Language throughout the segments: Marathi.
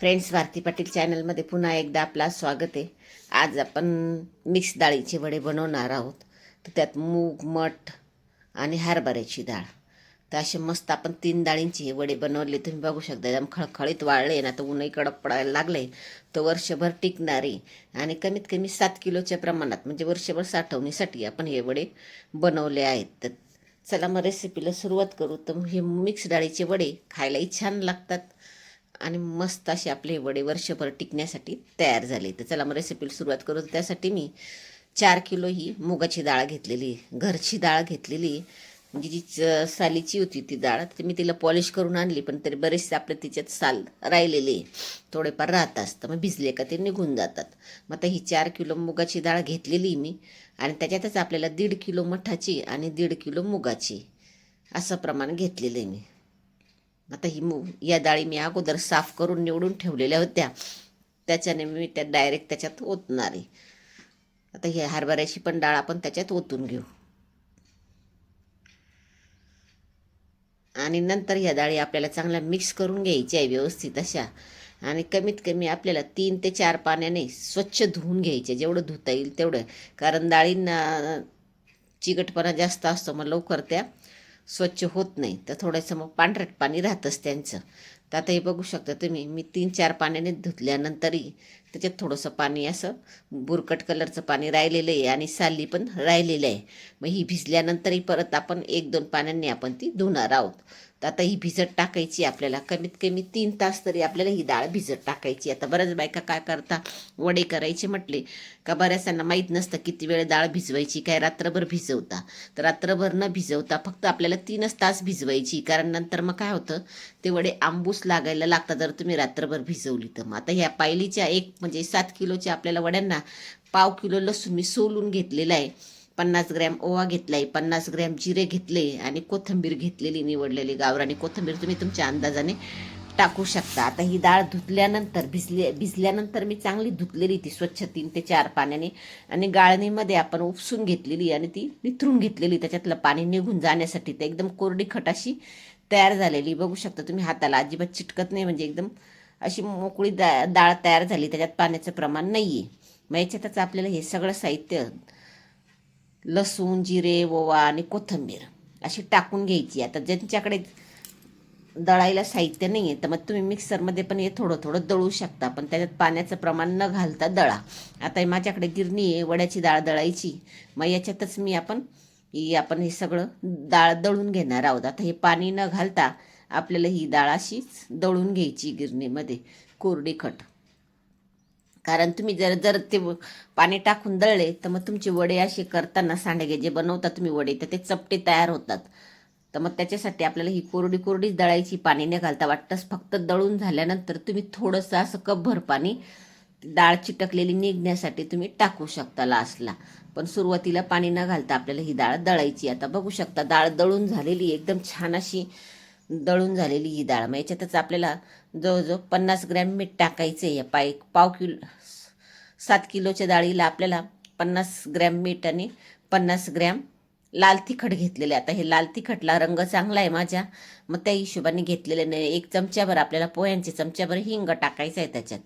फ्रेंड्स भारती पाटील चॅनलमध्ये पुन्हा एकदा आपला स्वागत आहे. आज आपण मिक्स डाळीचे वडे बनवणार आहोत. तर त्यात मूग मठ आणि हरभऱ्याची डाळ. तर असे मस्त आपण तीन डाळींचे हे वडे बनवले. तुम्ही बघू शकता एकदम खळखळीत वाळले ना तर ऊनही कडक पडायला लागले. तर वर्षभर टिकणारे आणि कमीत कमी सात किलोच्या प्रमाणात म्हणजे वर्षभर साठवणीसाठी आपण हे वडे बनवले आहेत. तर चला मग रेसिपीला सुरुवात करू. तर हे मिक्स डाळीचे वडे खायलाही छान लागतात. आणि मस्त असे आपले वडे वर्षभर टिकण्यासाठी तयार झाले. तर चला मग रेसिपीला सुरुवात करू. त्यासाठी मी चार किलो ही मुगाची डाळ घेतलेली घरची डाळ घेतलेली म्हणजे जी च- सालीची होती ती डाळ. तर मी तिला पॉलिश करून आणली पण तरी बरेचसे आपले तिच्यात साल राहिलेले थोडेफार राहतात तर मग भिजले का ते निघून जातात. मग आता ही चार किलो मुगाची डाळ घेतलेली मी. आणि त्याच्यातच आपल्याला दीड किलो मठाची आणि दीड किलो मुगाची असं प्रमाण घेतलेलं आहे मी. आता ही मूग या डाळी मी अगोदर साफ करून निवडून ठेवलेल्या होत्या. त्याच्याने मी त्या डायरेक्ट त्याच्यात ओतणार आहे. आता ही हरभऱ्याची पण डाळ आपण त्याच्यात ओतून घेऊ. आणि नंतर ह्या डाळी आपल्याला चांगल्या मिक्स करून घ्यायची आहे व्यवस्थित अशा. आणि कमीत कमी आपल्याला तीन ते चार पाण्याने स्वच्छ धुवून घ्यायचे. जेवढं धुता येईल तेवढं. कारण डाळींना चिकटपणा जास्त असतो मग लवकर त्या स्वच्छ होत नाही. तर थोडंसं मग पांढरट पाणी राहतंच त्यांचं. तर आता हे बघू शकता तुम्ही मी तीन चार पाण्याने धुतल्यानंतरही त्याच्यात थोडंसं पाणी असं बुरकट कलरचं पाणी राहिलेलं आहे आणि साली पण राहिलेलं आहे. मग ही भिजल्यानंतरही परत आपण एक दोन पाण्याने आपण ती धुणार आहोत. तर आता ही भिजत टाकायची आपल्याला. कमीत कमी तीन तास तरी आपल्याला ही डाळ भिजत टाकायची. आता बऱ्याच बायका काय करता वडे करायचे म्हटले का बऱ्याचांना माहीत नसतं किती वेळ डाळ भिजवायची काय रात्रभर भिजवता. तर रात्रभर न भिजवता फक्त आपल्याला तीनच तास भिजवायची. कारण नंतर मग काय होतं ते वडे आंबूस लागायला लागतात जर तुम्ही रात्रभर भिजवली तर. मग आता ह्या पायलीच्या एक म्हणजे सात किलोच्या आपल्याला वड्यांना पाव किलो लसूण मी सोलून घेतलेला आहे. पन्नास ग्रॅम ओवा घेतला आहे पन्नास ग्रॅम जिरे घेतले आणि कोथिंबीर घेतलेली निवडलेली गावरानी. कोथिंबीर तुम्ही तुमच्या अंदाजाने टाकू शकता. आता ही डाळ धुतल्यानंतर भिजले भिजल्यानंतर मी चांगली धुतलेली ती स्वच्छ तीन ते चार पाण्याने. आणि गाळणीमध्ये आपण उपसून घेतलेली आणि ती निथरून घेतलेली. त्याच्यातलं पाणी निघून जाण्यासाठी ते एकदम कोरडी खटाशी तयार झालेली. बघू शकता तुम्ही हाताला अजिबात चिटकत नाही म्हणजे एकदम अशी मोकळी दा डाळ तयार झाली. त्याच्यात पाण्याचं प्रमाण नाही आहे मग याच्यातच आपल्याला हे सगळं साहित्य लसूण जिरे ओवा आणि कोथिंबीर अशी टाकून घ्यायची. आता ज्यांच्याकडे दळायला साहित्य नाही आहे तर मग तुम्ही मिक्सरमध्ये पण हे थोडं थोडं दळू शकता पण त्याच्यात पाण्याचं प्रमाण न घालता दळा. आता हे माझ्याकडे गिरणी आहे वड्याची डाळ दळायची. मग याच्यातच मी आपण ही आपण हे सगळं डाळ दळून घेणार आहोत. आता हे पाणी न घालता आपल्याला ही डाळ अशीच दळून घ्यायची गिरणीमध्ये कोरडी खट. कारण तुम्ही जर जर ते पाणी टाकून दळले तर मग तुमचे वडे असे करताना सांडगे जे बनवता तुम्ही वडे तर ते चपटे तयार होतात. तर मग त्याच्यासाठी आपल्याला ही कोरडी कोरडीच दळायची पाणी न घालता वाटतंच फक्त दळून झाल्यानंतर तुम्ही थोडंसं असं कपभर पाणी डाळ चिटकलेली निघण्यासाठी तुम्ही टाकू शकता लास्टला. पण सुरुवातीला पाणी न घालता आपल्याला ही डाळ दळायची. आता बघू शकता डाळ दळून झालेली एकदम छान अशी दळून झालेली ही डाळ. मग याच्यातच आपल्याला जवळजवळ पन्नास ग्रॅम मीठ टाकायचं आहे. पाय पाव किलो सात किलोच्या डाळीला आपल्याला पन्नास ग्रॅम मीठ आणि पन्नास ग्रॅम लाल तिखट घेतलेले आता हे लाल तिखटला रंग चांगला आहे माझ्या. मग त्या हिशोबाने घेतलेले नाही. एक चमच्याभर आपल्याला पोह्यांचे चमच्याभर हिंग टाकायचं आहे त्याच्यात.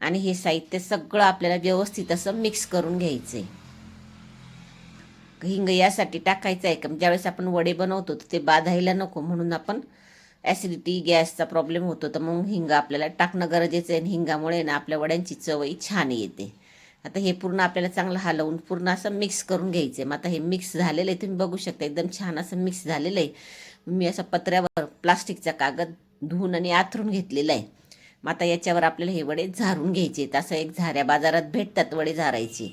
आणि हे साहित्य सगळं आपल्याला व्यवस्थित असं मिक्स करून घ्यायचं आहे हिंग यासाठी टाकायचं आहे का? म्हणजे ज्यावेळेस आपण वडे बनवतो तर ते बाधायला नको म्हणून आपण ॲसिडिटी गॅसचा प्रॉब्लेम होतो. तर मग हिंग आपल्याला टाकणं गरजेचं आहे आणि हिंगामुळे ना आपल्या वड्यांची चवही छान येते. आता हे पूर्ण आपल्याला चांगलं हलवून पूर्ण असं मिक्स करून घ्यायचं आहे मग आता हे मिक्स झालेलं आहे. तुम्ही बघू शकता एकदम छान असं मिक्स झालेलं आहे. मी असं पत्र्यावर प्लास्टिकचा कागद धुवून आणि आथरून घेतलेला आहे. मग आता याच्यावर आपल्याला हे वडे झारून घ्यायचे आहेत. असं एक झाऱ्या बाजारात भेटतात वडे झारायचे.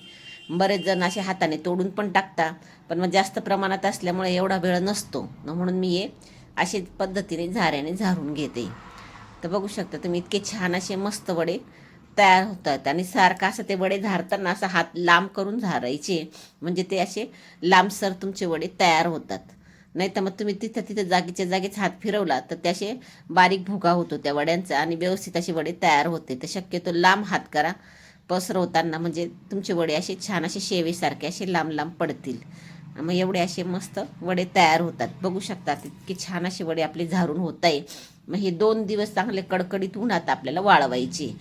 बरेच जण असे हाताने तोडून पण टाकता पण मग जास्त प्रमाणात असल्यामुळे एवढा वेळ नसतो. न म्हणून मी हे अशी पद्धतीने झाऱ्याने झारून घेते. तर बघू शकता तुम्ही इतके छान असे मस्त वडे तयार होतात. आणि सारखं असं ते वडे झारताना असं हात लांब करून झारायचे. म्हणजे ते असे लांबसर तुमचे वडे तयार होतात. नाही तर मग तुम्ही तिथं तिथं जागेच्या जागेच हात फिरवला तर ते असे बारीक भुगा होतो त्या वड्यांचा आणि व्यवस्थित असे वडे तयार होते. तर शक्यतो लांब हात करा. पसरवताना म्हणजे तुमचे वडे असे छान असे शेवेसारखे असे लांब लांब पडतील. मग एवढे असे मस्त वडे तयार होतात. बघू शकतात इतके छान असे वडे आपले झारून होत आहे मग हे दोन दिवस चांगले कडकडीत उन्हात आपल्याला वाळवायचे.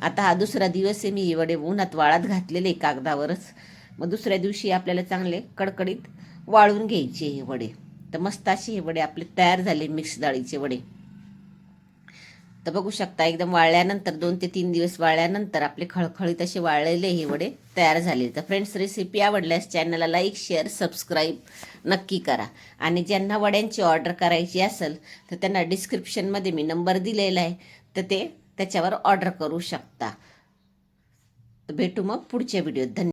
आता हा दुसरा दिवस आहे मी हे वडे उन्हात वाळत घातलेले कागदावरच. मग दुसऱ्या दिवशी आपल्याला चांगले कडकडीत वाळून घ्यायचे हे वडे. तर मस्त असे हे वडे आपले तयार झाले मिक्स डाळीचे वडे. तर बघू शकता एकदम वाळल्यानंतर दोन ते तीन दिवस वाळल्यानंतर आपले खळखळीत असे वाळलेले हे वडे तयार झाले तर फ्रेंड्स रेसिपी आवडल्यास चॅनलला लाईक शेअर सबस्क्राईब नक्की करा. आणि ज्यांना वड्यांची ऑर्डर करायची असेल तर त्यांना डिस्क्रिप्शनमध्ये मी नंबर दिलेला आहे तर ते त्याच्यावर ऑर्डर करू शकता. भेटू मग पुढच्या व्हिडिओत धन्यवाद.